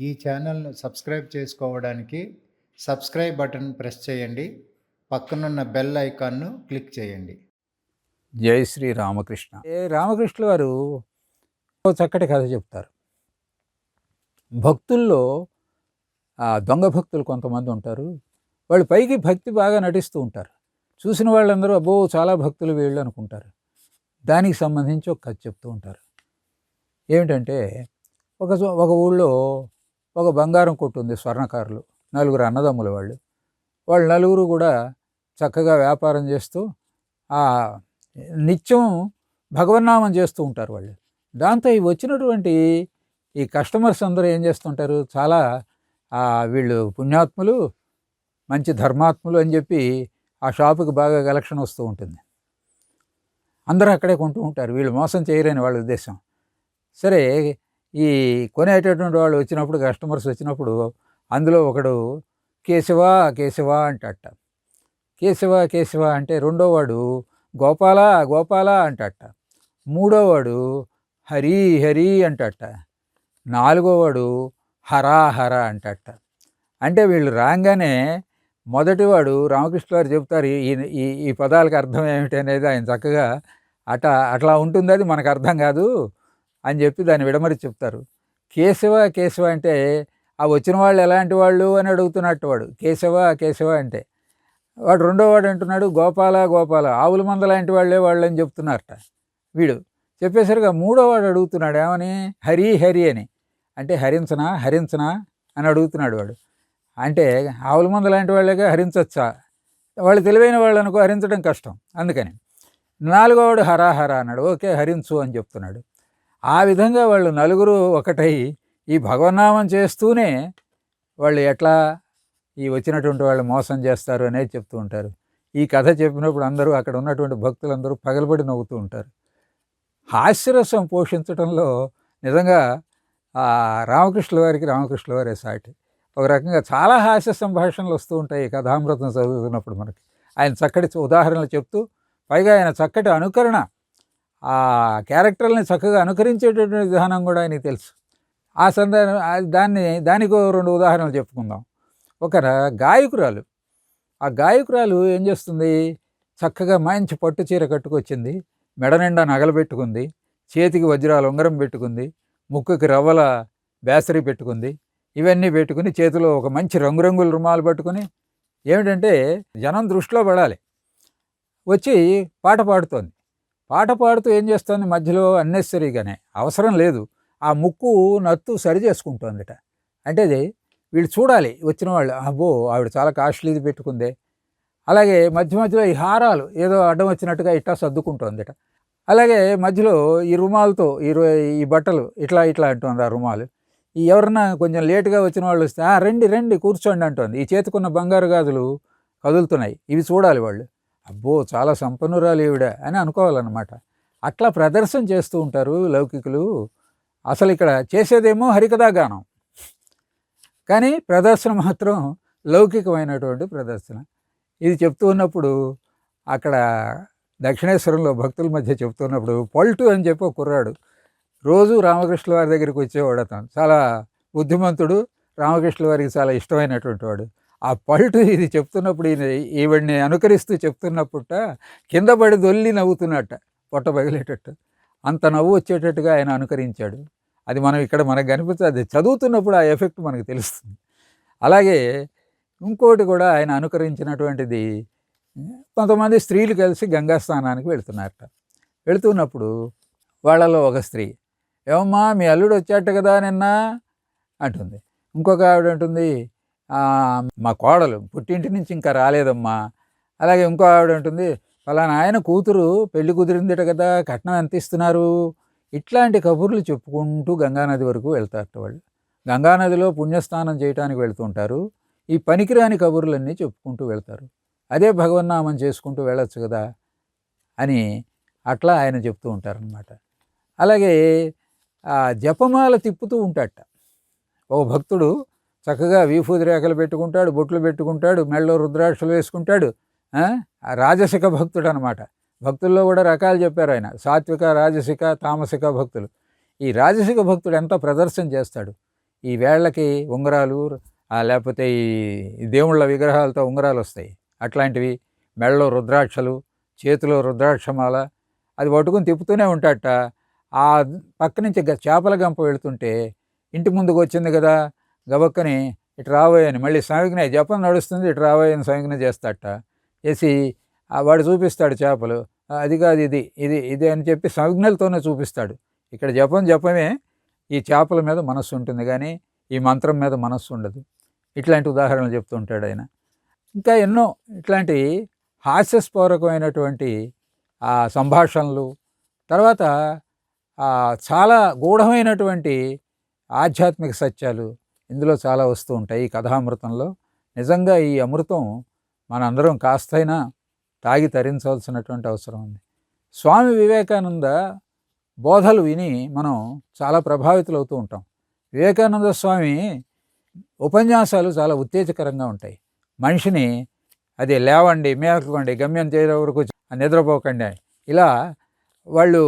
ఈ ఛానల్ను సబ్స్క్రైబ్ చేసుకోవడానికి సబ్స్క్రైబ్ బటన్ ప్రెస్ చేయండి. పక్కనున్న బెల్ ఐకాన్ను క్లిక్ చేయండి. జై శ్రీ రామకృష్ణ. ఏ రామకృష్ణ వారు ఓ చక్కటి కథ చెప్తారు. భక్తుల్లో ఆ దొంగ భక్తులు కొంతమంది ఉంటారు. వాళ్ళు పైకి భక్తి బాగా నటిస్తూ ఉంటారు. చూసిన వాళ్ళందరూ అబ్బో చాలా భక్తులు వీళ్ళు అనుకుంటారు. దానికి సంబంధించి ఒక కథ చెప్తూ ఉంటారు. ఏమిటంటే ఒక ఒక ఊళ్ళో ఒక బంగారం కొట్టు ఉంది స్వర్ణకారులు నలుగురు అన్నదమ్ముల వాళ్ళు. వాళ్ళు నలుగురు కూడా చక్కగా వ్యాపారం చేస్తూ ఆ నిత్యం భగవన్నామం చేస్తూ ఉంటారు వాళ్ళు. దాంతో ఈ వచ్చినటువంటి ఈ కస్టమర్స్ అందరూ ఏం చేస్తుంటారు? చాలా వీళ్ళు పుణ్యాత్ములు మంచి ధర్మాత్ములు అని చెప్పి ఆ షాపుకి బాగా కలెక్షన్ వస్తూ ఉంటుంది. అందరూ అక్కడే కొంటూ ఉంటారు. వీళ్ళు మోసం చేయరని వాళ్ళ ఉద్దేశం. సరే ఈ కొనేటటువంటి వాళ్ళు వచ్చినప్పుడు కస్టమర్స్ వచ్చినప్పుడు అందులో ఒకడు కేశవ కేశవ అంటట. కేశవ కేశవ అంటే రెండో వాడు గోపాల గోపాల అంటట. మూడోవాడు హరి హరి అంటట. నాలుగోవాడు హరా హర అంటట. అంటే వీళ్ళు రాగానే మొదటివాడు రామకృష్ణ గారు చెప్తారు ఈ ఈ ఈ పదాలకు అర్థం ఏమిటి అనేది ఆయన చక్కగా అట అట్లా ఉంటుంది అది మనకు అర్థం కాదు. అని చెప్పి దాన్ని విడమరి చెప్తారు. కేశవ కేశవ అంటే ఆ వచ్చిన వాళ్ళు ఎలాంటి వాళ్ళు? అని అడుగుతున్నట్టు వాడు. కేశవ కేశవ అంటే. వాడు రెండో వాడు అంటున్నాడు గోపాల గోపాల ఆవుల మంద లాంటి వాళ్ళే వాళ్ళు అని చెప్తున్నారట వీడు. చెప్పేసరిగా మూడో వాడు అడుగుతున్నాడు ఏమని? హరి హరి అని. అంటే హరించనా హరించనా? అని అడుగుతున్నాడు వాడు. అంటే ఆవుల మంద లాంటి వాళ్ళగా హరించవచ్చా వాళ్ళు తెలివైన వాళ్ళు అనుకో హరించడం కష్టం అందుకని. నాలుగోవాడు హరా హరా అన్నాడు. ఓకే హరించు అని చెప్తున్నాడు. ఆ విధంగా వాళ్ళు నలుగురు ఒకటై ఈ భగవన్నామం చేస్తూనే వాళ్ళు ఎట్లా ఈ వచ్చినటువంటి వాళ్ళు మోసం చేస్తారు అనేది చెప్తూ ఉంటారు. ఈ కథ చెప్పినప్పుడు అందరూ అక్కడ ఉన్నటువంటి భక్తులందరూ పగలబడి నవ్వుతూ ఉంటారు. హాస్యరసం పోషించడంలో నిజంగా రామకృష్ణుల వారికి రామకృష్ణుల వారే సాటి. ఒక రకంగా చాలా హాస్య సంభాషణలు వస్తూ ఉంటాయి కథామృతం చదువుతున్నప్పుడు మనకి. ఆయన చక్కటి ఉదాహరణలు చెప్తూ పైగా ఆయన చక్కటి అనుకరణ ఆ క్యారెక్టర్ని చక్కగా అనుకరించేటటువంటి విధానం కూడా ఆయనకి తెలుసు. ఆ సందర్భం దాన్ని దానికి రెండు ఉదాహరణలు చెప్పుకుందాం. ఒక గాయకురాలు. ఆ గాయకురాలు ఏం చేస్తుంది? చక్కగా మంచి పట్టు చీర కట్టుకొచ్చింది. మెడ నిండా నగలు పెట్టుకుంది. చేతికి వజ్రాలు ఉంగరం పెట్టుకుంది. ముక్కుకి రవ్వల బేసరి పెట్టుకుంది. ఇవన్నీ పెట్టుకుని చేతిలో ఒక మంచి రంగురంగుల రుమాలు పట్టుకుని ఏమిటంటే జనం దృష్టిలో పడాలి. వచ్చి పాట పాడుతోంది. పాట పాడుతూ ఏం చేస్తుంది మధ్యలో అన్నెసరీగానే అవసరం లేదు. ఆ ముక్కు నత్తు సరి చేసుకుంటోందిట. అంటే అది వీళ్ళు చూడాలి. వచ్చిన వాళ్ళు అబ్బో ఆవిడ చాలా కాస్ట్లీది పెట్టుకుందే. అలాగే మధ్య మధ్యలో ఈ హారాలు ఏదో అడ్డం వచ్చినట్టుగా ఇట్లా సర్దుకుంటోందిట. అలాగే మధ్యలో ఈ రుమాలతో ఈ ఈ బట్టలు ఇట్లా ఇట్లా అంటుంది ఆ రుమాలు. ఈ ఎవరన్నా కొంచెం లేటుగా వచ్చిన వాళ్ళు వస్తే రండి రండి కూర్చోండి అంటోంది. ఈ చేతికున్న బంగారు గాజులు కదులుతున్నాయి. ఇవి చూడాలి వాళ్ళు. అబ్బో చాలా సంపన్నురాలు ఈవిడ అని అనుకోవాలన్నమాట. అట్లా ప్రదర్శన చేస్తూ ఉంటారు లౌకికులు. అసలు ఇక్కడ చేసేదేమో హరికథా గానం కానీ ప్రదర్శన మాత్రం లౌకికమైనటువంటి ప్రదర్శన. ఇది చెప్తూ ఉన్నప్పుడు అక్కడ దక్షిణేశ్వరంలో భక్తుల మధ్య చెప్తున్నప్పుడు పల్టు అని చెప్పి ఒక కుర్రాడు. రోజు రామకృష్ణ వారి దగ్గరికి వచ్చేవాడు అతను. చాలా బుద్ధిమంతుడు. రామకృష్ణ వారికి చాలా ఇష్టమైనటువంటి వాడు. ఆ పల్టు ఇది చెప్తున్నప్పుడు ఈయన ఈవిడ్ని అనుకరిస్తూ చెప్తున్నప్పుట కింద పడి దొల్లి నవ్వుతున్నట్ట పొట్ట పగిలేటట్టు. అంత నవ్వు వచ్చేటట్టుగా ఆయన అనుకరించాడు. అది మనం ఇక్కడ మనకు కనిపిస్తుంది అది చదువుతున్నప్పుడు ఆ ఎఫెక్ట్ మనకు తెలుస్తుంది. అలాగే ఇంకోటి కూడా ఆయన అనుకరించినటువంటిది కొంతమంది స్త్రీలు కలిసి గంగా స్నానానికి వెళుతున్నారట. వెళుతున్నప్పుడు వాళ్ళలో ఒక స్త్రీ ఏమమ్మా మీ అల్లుడు వచ్చాట కదా నిన్న అంటుంది. ఇంకొక ఆవిడ అంటుంది మా కోడలు పుట్టింటి నుంచి ఇంకా రాలేదమ్మా. అలాగే ఇంకో ఆవిడ ఉంటుంది ఫలానా ఆయన కూతురు పెళ్ళి కుదిరిందిట కదా కట్నం ఎంత ఇస్తున్నారు? ఇట్లాంటి కబుర్లు చెప్పుకుంటూ గంగానది వరకు వెళ్తారట వాళ్ళు. గంగానదిలో పుణ్యస్నానం చేయడానికి వెళ్తుంటారు. ఈ పనికిరాని కబుర్లన్నీ చెప్పుకుంటూ వెళ్తారు. అదే భగవన్నామం చేసుకుంటూ వెళ్ళొచ్చు కదా అని అట్లా ఆయన చెప్తూ ఉంటారనమాట అలాగే జపమాల తిప్పుతూ ఉంటాట ఓ భక్తుడు చక్కగా వీఫూది రేఖలు పెట్టుకుంటాడు బొట్లు పెట్టుకుంటాడు మెళ్ళలో రుద్రాక్షలు వేసుకుంటాడు ఆ? రాజసిక భక్తుడు అనమాట భక్తుల్లో కూడా రకాలు చెప్పారు ఆయన. సాత్విక రాజసిక తామసిక భక్తులు. ఈ రాజసిక భక్తుడు ఎంత ప్రదర్శన చేస్తాడు? ఈ వేళ్ళకి ఉంగరాలు లేకపోతే ఈ దేవుళ్ళ విగ్రహాలతో ఉంగరాలు వస్తాయి. అట్లాంటివి మెడలో రుద్రాక్షలు చేతిలో రుద్రాక్షమాల అది పట్టుకుని తిప్పుతూనే ఉంటాట ఆ పక్క నుంచి గ- చేపల గంప వెళుతుంటే ఇంటి ముందుకు వచ్చింది కదా గబక్కని ఇటు రాబోయే మళ్ళీ సంజ్ఞ జపం నడుస్తుంది ఇటు రాబోయే అని సంజ్ఞ చేసి వాడు చూపిస్తాడు చేపలు అది కాదు ఇది ఇది ఇది అని చెప్పి సంజ్ఞలతోనే చూపిస్తాడు. ఇక్కడ జపం జపమే ఈ చేపల మీద మనస్సు ఉంటుంది కానీ ఈ మంత్రం మీద మనస్సు ఉండదు. ఇట్లాంటి ఉదాహరణలు చెప్తూ ఉంటాడు ఆయన. ఇంకా ఎన్నో ఇట్లాంటి హాస్యస్పూరకమైనటువంటి ఆ సంభాషణలు తర్వాత చాలా గూఢమైనటువంటి ఆధ్యాత్మిక సత్యాలు ఇందులో చాలా వస్తూ ఉంటాయి ఈ కథామృతంలో. నిజంగా ఈ అమృతం మనందరం కాస్తైనా తాగి తరించవలసినటువంటి అవసరం ఉంది. స్వామి వివేకానంద బోధలు విని మనం చాలా ప్రభావితులవుతూ ఉంటాం. వివేకానంద స్వామి ఉపన్యాసాలు చాలా ఉత్తేజకరంగా ఉంటాయి. మనిషిని అది లేవండి మేకకండి గమ్యం చేరే వరకు నిద్రపోకండి ఇలా వాళ్ళు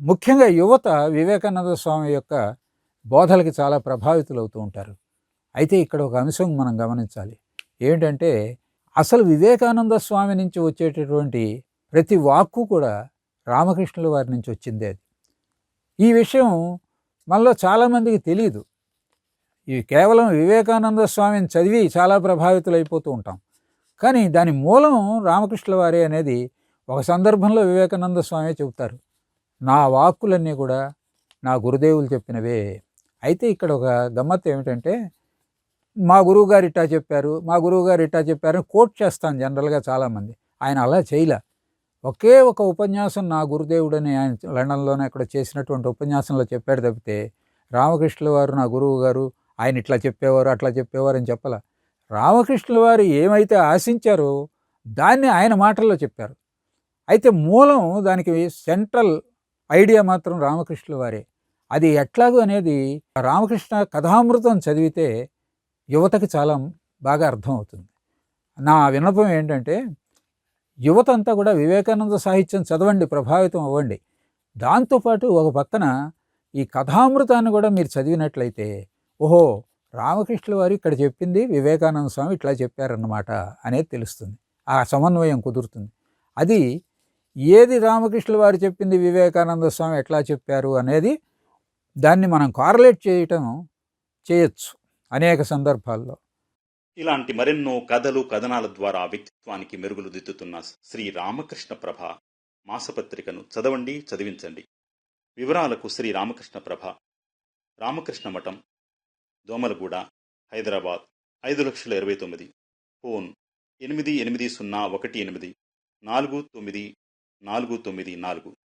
ముఖ్యంగా యువత వివేకానంద స్వామి యొక్క బోధలకి చాలా ప్రభావితులవుతూ ఉంటారు. అయితే ఇక్కడ ఒక అంశం మనం గమనించాలి. ఏంటంటే అసలు వివేకానంద స్వామి నుంచి వచ్చేటటువంటి ప్రతి వాక్కు కూడా రామకృష్ణుల వారి నుంచి వచ్చిందే అది. ఈ విషయం మనలో చాలామందికి తెలియదు ఇవి కేవలం వివేకానంద స్వామిని చదివి చాలా ప్రభావితులైపోతూ ఉంటాం. కానీ దాని మూలం రామకృష్ణుల వారే అనేది ఒక సందర్భంలో వివేకానంద స్వామి చెబుతారు. నా వాక్కులన్నీ కూడా నా గురుదేవులు చెప్పినవే. అయితే ఇక్కడ ఒక గమ్మత్తు ఏమిటంటే మా గురువుగారు ఇట్టా చెప్పారు మా గురువుగారు ఇట్టా చెప్పారు కోట్ చేస్తాను జనరల్గా చాలామంది. ఆయన అలా చేయలే. ఒకే ఒక ఉపన్యాసం నా గురుదేవుడని ఆయన లండన్లోనే అక్కడ చేసినటువంటి ఉపన్యాసంలో చెప్పాడు తప్పితే రామకృష్ణుల వారు నా గురువు గారు ఆయన ఇట్లా చెప్పేవారు అట్లా చెప్పేవారు అని చెప్పాల. రామకృష్ణుల వారు ఏమైతే ఆశించారో దాన్ని ఆయన మాటల్లో చెప్పారు. అయితే మూలం దానికి సెంట్రల్ ఐడియా మాత్రం రామకృష్ణుల వారే. అది ఎట్లాగో అనేది రామకృష్ణ కథామృతం చదివితే యువతకి చాలా బాగా అర్థమవుతుంది. నా విన్నపం ఏంటంటే యువత అంతా కూడా వివేకానంద సాహిత్యం చదవండి ప్రభావితం అవ్వండి. దాంతోపాటు ఒక పక్కన ఈ కథామృతాన్ని కూడా మీరు చదివినట్లయితే ఓహో రామకృష్ణుల వారు ఇక్కడ చెప్పింది వివేకానంద స్వామి ఇట్లా చెప్పారన్నమాట అనేది తెలుస్తుంది. ఆ సమన్వయం కుదురుతుంది. అది ఏది రామకృష్ణుల వారు చెప్పింది వివేకానంద స్వామి ఎట్లా చెప్పారు అనేది దాన్ని మనం కార్లేట్ చేయటం చేయొచ్చు అనేక సందర్భాల్లో. ఇలాంటి మరెన్నో కథలు కథనాల ద్వారా వ్యక్తిత్వానికి మెరుగులు దిద్దుతున్న శ్రీ రామకృష్ణ ప్రభ మాసపత్రికను చదవండి చదివించండి. వివరాలకు శ్రీ రామకృష్ణ ప్రభ. రామకృష్ణ మఠం దోమలగూడ హైదరాబాద్ ఐదు లక్షల ఇరవై తొమ్మిది. ఫోన్ ఎనిమిది ఎనిమిది సున్నా ఒకటి ఎనిమిది నాలుగు తొమ్మిది నాలుగు తొమ్మిది నాలుగు.